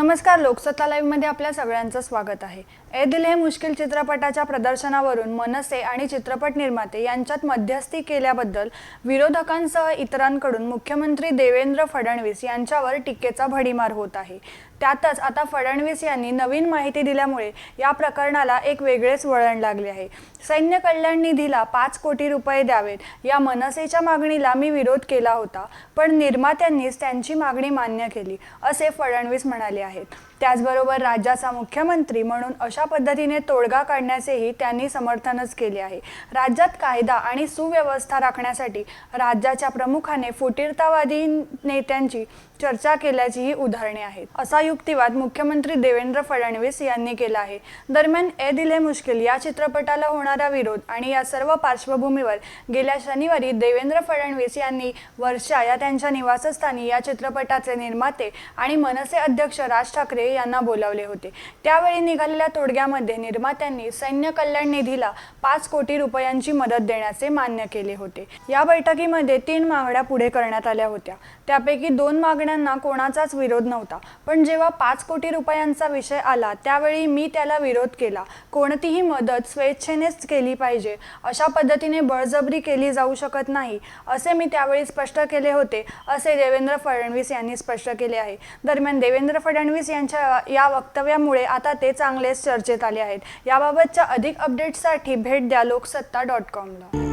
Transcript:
नमस्कार लोकसत्ता लाईव्हमध्ये आपल्या सगळ्यांचं स्वागत आहे. ए दिल हे मुश्किल चित्रपटाच्या प्रदर्शनावरून मनसे आणि चित्रपट निर्माते यांच्यात मध्यस्थी केल्याबद्दल विरोधकांसह इतरांकडून मुख्यमंत्री देवेंद्र फडणवीस यांच्यावर टीकेचा भडीमार होत आहे. त्यातच आता फडणवीस यांनी नवीन माहिती दिल्यामुळे या प्रकरणाला एक वेगळेच वळण लागले आहे. सैन्य कल्याण निधीला पाच कोटी रुपये द्यावेत या मनसेच्या मागणीला मी विरोध केला होता पण निर्मात्यांनीच त्यांची मागणी मान्य केली असे फडणवीस म्हणाले आहेत. त्याचबरोबर राज्याचा मुख्यमंत्री म्हणून अशा पद्धतीने तोडगा काढण्याचेही त्यांनी समर्थनच केले आहे. राज्यात कायदा आणि सुव्यवस्था राखण्यासाठी राज्याच्या प्रमुखाने फुटीरतावादी नेत्यांची चर्चा केल्याचीही उदाहरणे आहेत. असा युक्तिवाद मुख्यमंत्री देवेंद्र फडणवीस यांनी केला आहे. दरम्यान ए दिले मुश्किल या चित्रपटाला होणारा विरोध आणि या सर्व पार्श्वभूमीवर गेल्या शनिवारी देवेंद्र फडणवीस यांनी वर्षा या त्यांच्या निवासस्थानी या चित्रपटाचे निर्माते आणि मनसे अध्यक्ष राज ठाकरे यांना बोलावले होते. त्यावेळी निघालेल्या तोडग्यामध्ये निर्मात्यांनी सैन्य कल्याण निधीला पाच कोटी रुपयांची मदत देण्याचे मान्य केले होते. या बैठकीमध्ये तीन मागण्या पुढे करण्यात आल्या होत्या. त्यापैकी दोन मागण्यांना कोणाचाच विरोध नव्हता. पण जेव्हा पाच कोटी रुपयांचा विषय आला त्यावेळी मी त्याला विरोध केला. कोणतीही मदत स्वेच्छेनेच केली पाहिजे. अशा पद्धतीने बळजबरी केली जाऊ शकत नाही असे मी त्यावेळी स्पष्ट केले होते असे देवेंद्र फडणवीस यांनी स्पष्ट केले आहे. दरम्यान देवेंद्र फडणवीस यांच्या या वक्तव्यामुळे आता ते चांगलेच चर्चेत आले आहेत. याबाबतच्या अधिक अपडेट्ससाठी भेट द्या लोकसत्ता डॉट कॉमला